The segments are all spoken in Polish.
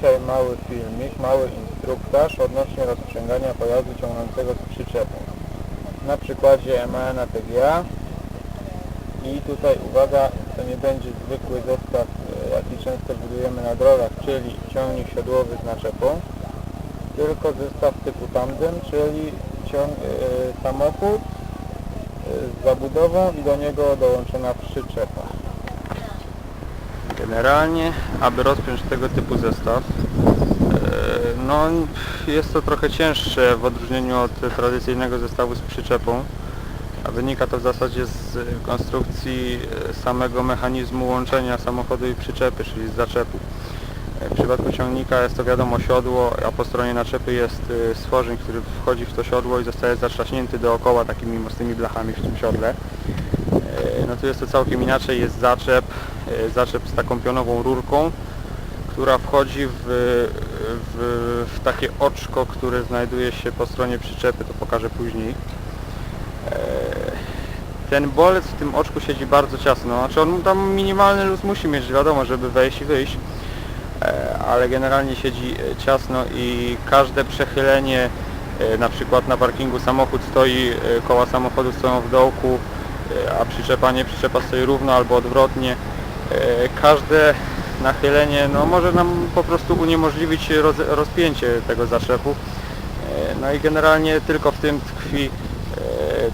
dzisiaj mały filmik, mały instruktaż odnośnie rozprzęgania pojazdu ciągnącego z przyczepą. Na przykładzie MAN TGA i tutaj uwaga, to nie będzie zwykły zestaw, e, jaki często budujemy na drogach, czyli ciągnik siodłowy z naczepą, tylko zestaw typu tandem, czyli ciąg, e, samochód e, z zabudową i do niego dołączona przyczepa. Generalnie, aby rozpiąć tego typu zestaw, e, no jest to trochę cięższe w odróżnieniu od tradycyjnego zestawu z przyczepą, a wynika to w zasadzie z konstrukcji e, samego mechanizmu łączenia samochodu i przyczepy, czyli z zaczepu. E, W przypadku ciągnika jest to wiadomo siodło, a po stronie naczepy jest stworzeń, który wchodzi w to siodło i zostaje zatrzaśnięty dookoła takimi mocnymi blachami w tym siodle. No tu jest to całkiem inaczej, jest zaczep, e, zaczep z taką pionową rurką, która wchodzi w, w, w takie oczko, które znajduje się po stronie przyczepy, to pokażę później. E, Ten bolec w tym oczku siedzi bardzo ciasno, znaczy on tam minimalny luz musi mieć, wiadomo, żeby wejść i wyjść, E, ale generalnie siedzi ciasno i każde przechylenie, na przykład na parkingu samochód stoi, koła samochodu stoją w dołku, a przyczepa nie, przyczepa stoi równo albo odwrotnie. E, Każde nachylenie no, może nam po prostu uniemożliwić roz, rozpięcie tego zaczepu. E, No i generalnie tylko w tym tkwi e,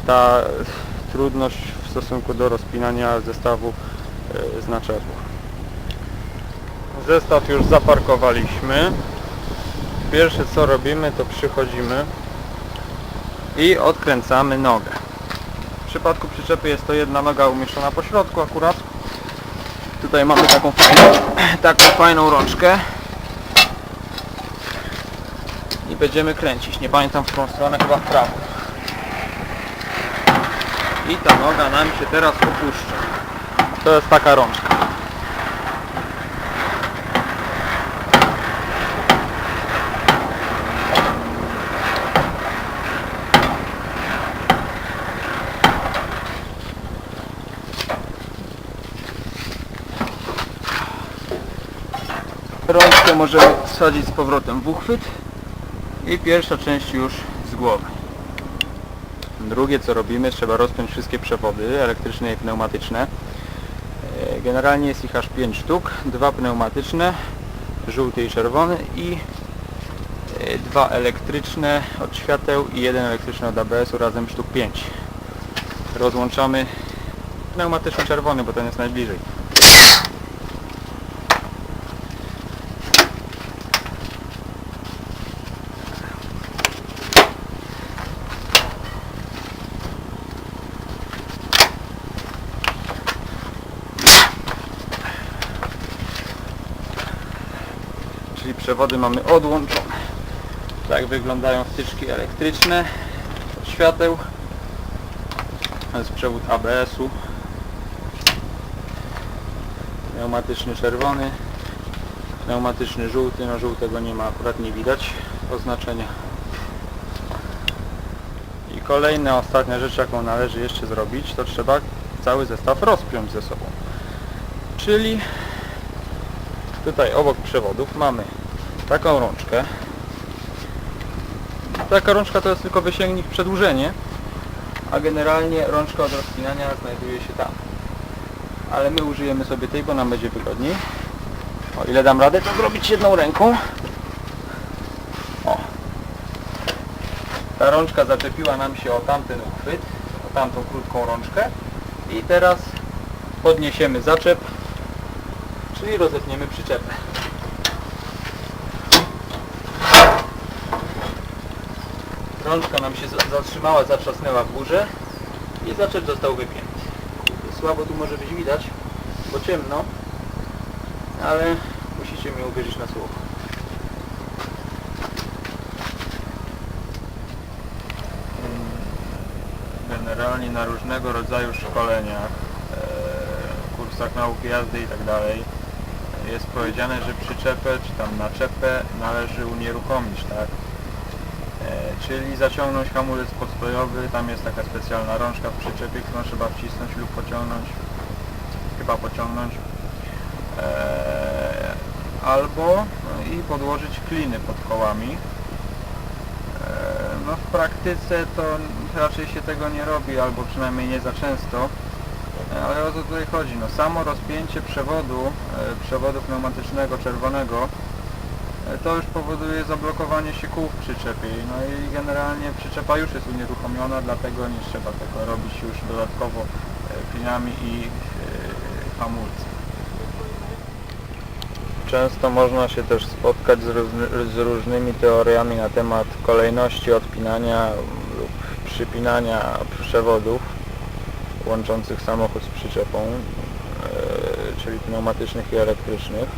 ta trudność w stosunku do rozpinania zestawu e, z naczepu. Zestaw już zaparkowaliśmy. Pierwsze co robimy to przychodzimy i odkręcamy nogę. W przypadku przyczepy jest to jedna noga umieszczona po środku akurat. Tutaj mamy taką fajną, taką fajną rączkę. I będziemy kręcić. Nie pamiętam w którą stronę, chyba w prawo. I ta noga nam się teraz opuszcza. To jest taka rączka. Rączkę możemy wsadzić z powrotem w uchwyt i pierwsza część już z głowy. Drugie co robimy, trzeba rozpiąć wszystkie przewody elektryczne i pneumatyczne. E, Generalnie jest ich aż 5 sztuk, dwa pneumatyczne, żółty i czerwony i e, dwa elektryczne od świateł i jeden elektryczny od ABS-u, razem sztuk 5. Rozłączamy pneumatyczny czerwony, bo ten jest najbliżej. czyli przewody mamy odłączone. Tak wyglądają wtyczki elektryczne świateł. To jest przewód ABS-u. Pneumatyczny czerwony, pneumatyczny żółty, no żółtego nie ma, akurat nie widać oznaczenia. I kolejna, ostatnia rzecz, jaką należy jeszcze zrobić, to trzeba cały zestaw rozpiąć ze sobą. Czyli Tutaj obok przewodów mamy taką rączkę. Taka rączka to jest tylko wysięgnik przedłużenie, a generalnie rączka od rozpinania znajduje się tam. Ale my użyjemy sobie tej, bo nam będzie wygodniej. O ile dam radę to zrobić jedną ręką. O. Ta rączka zaczepiła nam się o tamten uchwyt, o tamtą krótką rączkę i teraz podniesiemy zaczep czyli rozetniemy przyczepę. Rączka nam się za- zatrzymała, zatrzasnęła w górze i zaczep został wypięty. Słabo tu może być widać, bo ciemno, ale musicie mi uwierzyć na słowo. Generalnie na różnego rodzaju szkoleniach, e, kursach nauki jazdy i tak jest powiedziane, że przyczepę czy tam naczepę należy unieruchomić, tak? Czyli zaciągnąć hamulec podstojowy, tam jest taka specjalna rączka w przyczepie, którą trzeba wcisnąć lub pociągnąć, chyba pociągnąć. E, albo no i podłożyć kliny pod kołami. E, No w praktyce to raczej się tego nie robi, albo przynajmniej nie za często. E, Ale o co tutaj chodzi? No samo rozpięcie przewodu, e, przewodu pneumatycznego czerwonego to już powoduje zablokowanie się kół w przyczepie. No i generalnie przyczepa już jest unieruchomiona, dlatego nie trzeba tego robić już dodatkowo e, klinami i e, hamulcem. Często można się też spotkać z, różny, z różnymi teoriami na temat kolejności odpinania lub przypinania przewodów łączących samochód z przyczepą, e, czyli pneumatycznych i elektrycznych.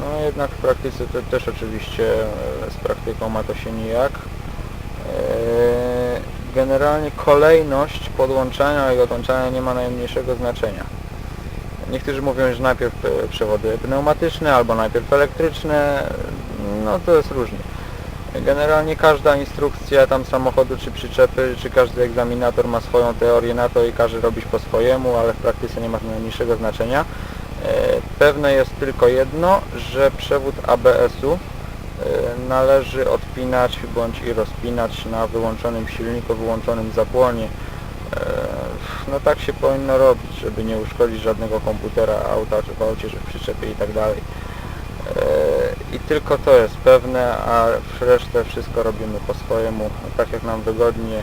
No jednak w praktyce to też oczywiście e, z praktyką ma to się nijak. E, Generalnie kolejność podłączania i odłączania nie ma najmniejszego znaczenia. Niektórzy mówią, że najpierw e, przewody pneumatyczne albo najpierw elektryczne, no to jest różnie. Generalnie każda instrukcja tam samochodu czy przyczepy, czy każdy egzaminator ma swoją teorię na to i każe robić po swojemu, ale w praktyce nie ma to najmniejszego znaczenia. E, Pewne jest tylko jedno, że przewód ABS-u e, należy odpinać bądź i rozpinać na wyłączonym silniku, wyłączonym zapłonie. E, No tak się powinno robić, żeby nie uszkodzić żadnego komputera, auta, czy w aucie, czy w przyczepie i tak dalej. I tylko to jest pewne, a resztę wszystko robimy po swojemu, tak jak nam wygodnie.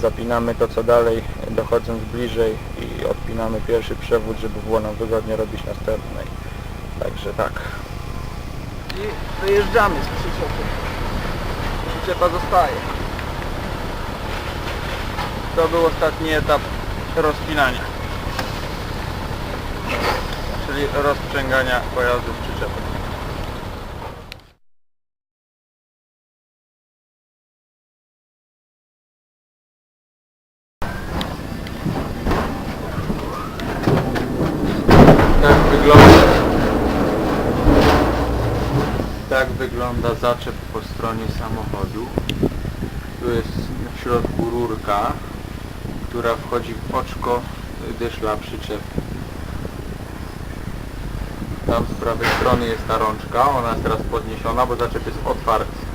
Zapinamy to co dalej, dochodząc bliżej i odpinamy pierwszy przewód, żeby było nam wygodnie robić następny. Także tak. I wyjeżdżamy z przyczepy. Przyczepa zostaje. To był ostatni etap rozpinania. Czyli rozprzęgania pojazdu z przyczepy. Tak wygląda tak wygląda zaczep po stronie samochodu. Tu jest w środku rurka, która wchodzi w oczko dyszla przyczepy. Tam z prawej strony jest ta rączka, ona jest teraz podniesiona, bo zaczep jest otwarty.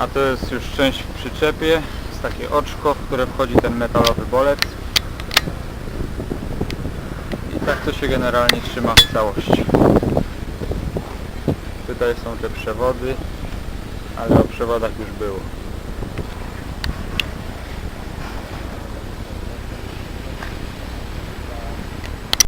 A to jest już część w przyczepie, jest takie oczko, w które wchodzi ten metalowy bolec. I tak to się generalnie trzyma w całości. Tutaj są te przewody, ale o przewodach już było.